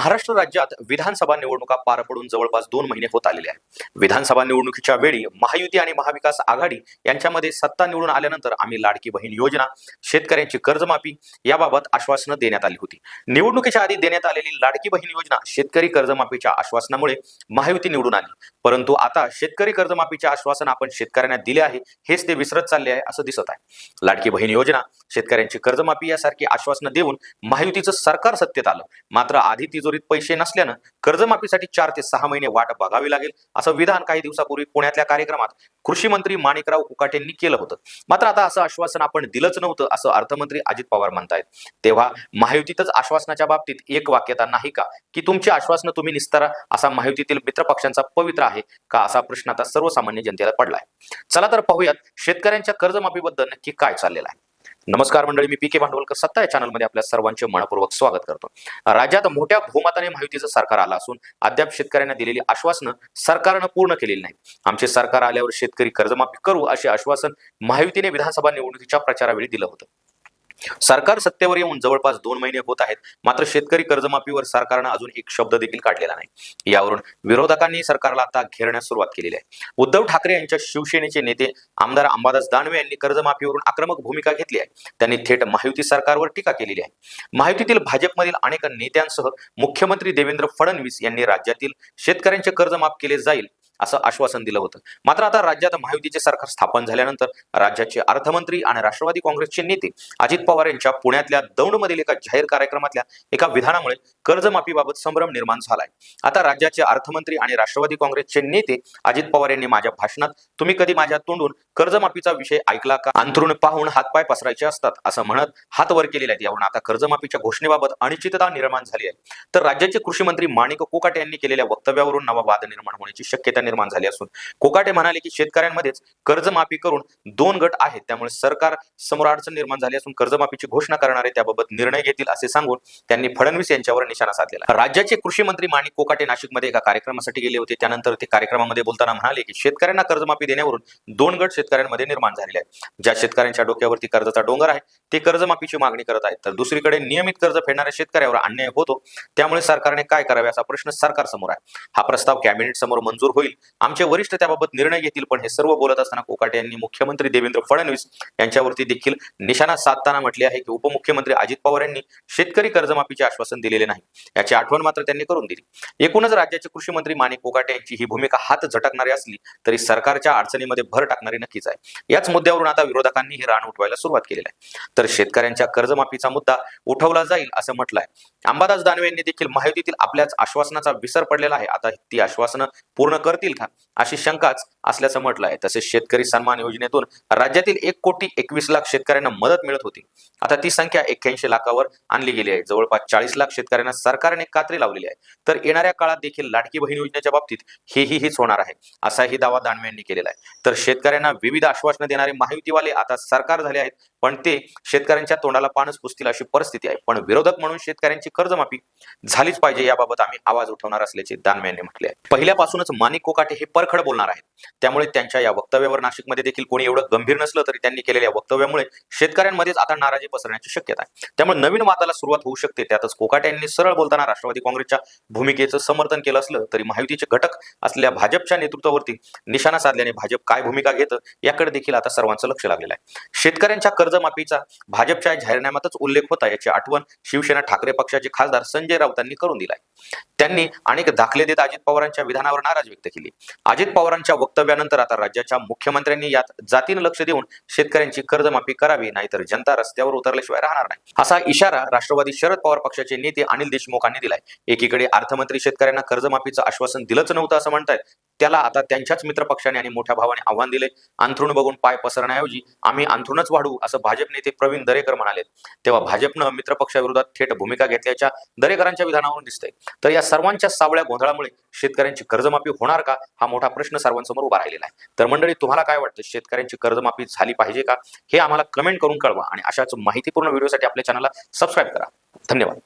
महाराष्ट्र राज्यात विधानसभा निवडणुका पार पडून जवळपास दोन महिने होत आलेले आहेत. विधानसभा निवडणुकीच्या वेळी महायुती आणि महाविकास आघाडी यांच्यामध्ये सत्ता निवडून आल्यानंतर आम्ही लाडकी बहीण योजना शेतकऱ्यांची कर्जमाफी याबाबत आश्वासनं देण्यात आली होती. निवडणुकीच्या आधी देण्यात आलेली लाडकी बहीण योजना शेतकरी कर्जमाफीच्या आश्वासनामुळे महायुती निवडून आली. परंतु आता शेतकरी कर्जमाफीचे आश्वासन आपण शेतकऱ्यांना दिले आहे हेच ते विसरत चालले आहे असं दिसत आहे. लाडकी बहीण योजना शेतकऱ्यांची कर्जमाफी यासारखी आश्वासनं देऊन महायुतीचं सरकार सत्तेत आलं. मात्र आधी तिजोरीत पैसे नसल्यानं कर्जमाफीसाठी चार ते सहा महिने वाट बघावी लागेल असं विधान काही दिवसापूर्वी पुण्यातल्या कार्यक्रमात कृषी मंत्री माणिकराव कुकाटेंनी केलं होतं. मात्र आता असं आश्वासन आपण दिलंच नव्हतं असं अर्थमंत्री अजित पवार म्हणतायत. तेव्हा महायुतीतच आश्वासनाच्या बाबतीत एक वाक्यता नाही का की तुमची आश्वासनं तुम्ही निस्तारा असा महायुतीतील मित्रपक्षांचा पवित्र आहे का असा प्रश्न आता सर्वसामान्य जनतेला पडलाय. चला तर पाहूयात शेतकऱ्यांच्या कर्जमाफीबद्दल नक्की काय चाललेलं आहे. नमस्कार मंडळी मी पी के भांडवलकर सत्ता या चॅनलमध्ये आपल्या सर्वांचे मनपूर्वक स्वागत करतो. राज्यात मोठ्या बहुमताने महायुतीचं सरकार आलं असून अद्याप शेतकऱ्यांना दिलेली आश्वासनं सरकारनं पूर्ण केलेली नाही आमचे सरकार आल्यावर शेतकरी कर्जमाफी करू असे आश्वासन महायुतीने विधानसभा निवडणुकीच्या प्रचारावेळी दिलं होतं. सरकार सत्तेवर येऊन जवळपास दोन महिने होत आहेत. मात्र शेतकरी कर्जमाफीवर सरकारनं अजून एक शब्द देखील काढलेला नाही. यावरून विरोधकांनी सरकारला आता घेरण्यास सुरुवात केलेली आहे. उद्धव ठाकरे यांच्या शिवसेनेचे नेते आमदार अंबादास दानवे यांनी कर्जमाफीवरून आक्रमक भूमिका घेतली आहे. त्यांनी थेट महायुती सरकारवर टीका केलेली आहे. महायुतीतील भाजपमधील अनेक नेत्यांसह मुख्यमंत्री देवेंद्र फडणवीस यांनी राज्यातील शेतकऱ्यांचे कर्ज माफ केले जाईल असं आश्वासन दिलं होतं. मात्र आता राज्यात महायुतीचे सरकार स्थापन झाल्यानंतर राज्याचे अर्थमंत्री आणि राष्ट्रवादी काँग्रेसचे नेते अजित पवार यांच्या पुण्यातल्या दौंडमधील एका जाहीर कार्यक्रमातल्या एका विधानामुळे कर्जमाफीबाबत संभ्रम निर्माण झालाय. आता राज्याचे अर्थमंत्री आणि राष्ट्रवादी काँग्रेसचे नेते अजित पवार यांनी माझ्या भाषणात तुम्ही कधी माझ्या तोंडून कर्जमाफीचा विषय ऐकला का? अंथरुण पाहून हातपाय पसरायचे असतात असं म्हणत हात वर केलेले आहेत यावरून. आता कर्जमाफीच्या घोषणेबाबत अनिश्चितता निर्माण झाली आहे. तर राज्याचे कृषी मंत्री माणिक कोकाटे यांनी केलेल्या वक्तव्यावरून नवा वाद निर्माण होण्याची शक्यता निर्माण झाली असून. कोकाटे म्हणाले की शेतकऱ्यांमध्येच कर्जमाफी करून दोन गट आहेत. त्यामुळे सरकार समोर अडचण निर्माण झाली असून कर्जमाफीची घोषणा करणारे त्याबाबत निर्णय घेतील असे सांगून त्यांनी फडणवीस यांच्यावर निशाणा साधलेला राज्याचे कृषी मंत्री माणिक कोकाटे नाशिकमध्ये एका कार्यक्रमासाठी गेले होते. त्यानंतर ते कार्यक्रमामध्ये बोलताना म्हणाले की शेतकऱ्यांना कर्जमाफी देण्यावरून दोन गट शेतकऱ्यांमध्ये निर्माण झालेले आहेत. ज्या शेतकऱ्यांच्या डोक्यावरती कर्जाचा डोंगर आहे ते कर्जमाफीची मागणी करत आहेत. तर दुसरीकडे नियमित कर्ज फेडणाऱ्या शेतकऱ्यावर अन्याय होतो. त्यामुळे सरकारने काय करावे असा प्रश्न सरकार समोर आहे. हा प्रस्ताव कॅबिनेट समोर मंजूर होईल. आमचे वरिष्ठ त्याबाबत निर्णय घेतील पण हे सर्व बोलत असताना कोकाटे यांनी मुख्यमंत्री देवेंद्र फडणवीस यांच्यावरती देखील निशाणा साधताना म्हटले आहे की उपमुख्यमंत्री अजित पवार यांनी शेतकरी कर्जमाफीचे आश्वासन दिलेले नाही. याची आठवण मात्र त्यांनी करून दिली. एकूणच राज्याचे कृषी मंत्री माणिक कोकाटे यांची ही भूमिका हात झटकणारी असली तरी सरकारच्या अडचणीमध्ये भर टाकणारी नक्कीच आहे. याच मुद्द्यावरून आता विरोधकांनी ही रान उठवायला सुरुवात केलेली आहे. तर शेतकऱ्यांच्या कर्जमाफीचा मुद्दा उठवला जाईल असं म्हटलंय. अंबादास दानवे यांनी देखील माहितीतील आपल्याच आश्वासनाचा विसर पडलेला आहे. आता ती आश्वासनं पूर्ण करतील का? अशी शंकाच असल्याचं म्हटलं आहे तसेच शेतकरी सन्मान योजनेतून राज्यातील एक कोटी एकवीस लाख शेतकऱ्यांना मदत मिळत होती. आता ती संख्या एक्क्याऐंशी लाखावर आणली गेली आहे. जवळपास चाळीस लाख शेतकऱ्यांना सरकारने कात्री लावलेली आहे. तर येणाऱ्या काळात देखील लाडकी बहीण योजनेच्या बाबतीत हेही हेच होणार आहे असाही दावा दानवे यांनी केलेला आहे. तर शेतकऱ्यांना विविध आश्वासनं देणारे महायुतीवाले आता सरकार झाले आहेत पण ते शेतकऱ्यांच्या तोंडाला पानच पुसतील अशी परिस्थिती आहे. पण विरोधक म्हणून शेतकऱ्यांची कर्जमाफी झालीच पाहिजे याबाबत आम्ही आवाज उठवणार असल्याचे दानवे यांनी म्हटले आहे. पहिल्यापासूनच माणिक कोकाटे हे परखड बोलणार आहेत. त्यामुळे त्यांच्या या वक्तव्यावर नाशिकमध्ये देखील कोणी एवढं गंभीर नसलं तरी त्यांनी केलेल्या वक्तव्यामुळे शेतकऱ्यांमध्येच आता नाराजी पसरण्याची शक्यता आहे. त्यामुळे नवीन वादाला सुरुवात होऊ शकते. त्यातच कोकाटे यांनी सरळ बोलताना राष्ट्रवादी काँग्रेसच्या भूमिकेचं समर्थन केलं असलं तरी महायुतीचे घटक असलेल्या भाजपच्या नेतृत्वावरती निशाणा साधल्याने भाजप काय भूमिका घेतं याकडे देखील आता सर्वांचं लक्ष लागलेलं आहे. शेतकऱ्यांच्या कर्जमाफीचा भाजपच्या जाहीरनाम्यातच उल्लेख होता याची आठवण शिवसेना ठाकरे पक्षाचे खासदार संजय राऊतांनी करून दिलाय. त्यांनी अनेक दाखले देत अजित पवारांच्या विधानावर नाराज व्यक्त केली. अजित पवारांच्या वक्तव्य वक्तव्यानंतर आता राज्याच्या मुख्यमंत्र्यांनी यात जातीनं लक्ष देऊन शेतकऱ्यांची कर्जमाफी करावी नाहीतर जनता रस्त्यावर उतरल्याशिवाय राहणार नाही. असा इशारा राष्ट्रवादी शरद पवार पक्षाचे नेते अनिल देशमुखांनी दिलाय. एकीकडे अर्थमंत्री शेतकऱ्यांना कर्जमाफीचं आश्वासन दिलंच नव्हतं असं म्हणतायत त्याला आता त्यांच्याच मित्रपक्षाने आणि मोठ्या भावाने आव्हान दिले. अंथरुण बघून पाय पसरण्याऐवजी आम्ही अंथरुणच वाढू असं भाजप नेते प्रवीण दरेकर म्हणाले. तेव्हा भाजपनं मित्रपक्षाविरोधात थेट भूमिका घेतल्याच्या दरेकरांच्या विधानावरून दिसतंय. तर या सर्वांच्या सावळ्या गोंधळामुळे शेतकऱ्यांची कर्जमाफी होणार का? हा मोठा प्रश्न सर्वांसमोर उभा राहिलेला आहे. तर मंडळी तुम्हाला काय वाटतं? शेतकऱ्यांची कर्जमाफी झाली पाहिजे का? हे आम्हाला कमेंट करून कळवा आणि अशाच माहितीपूर्ण व्हिडिओसाठी आपल्या चॅनलला सबस्क्राईब करा. धन्यवाद.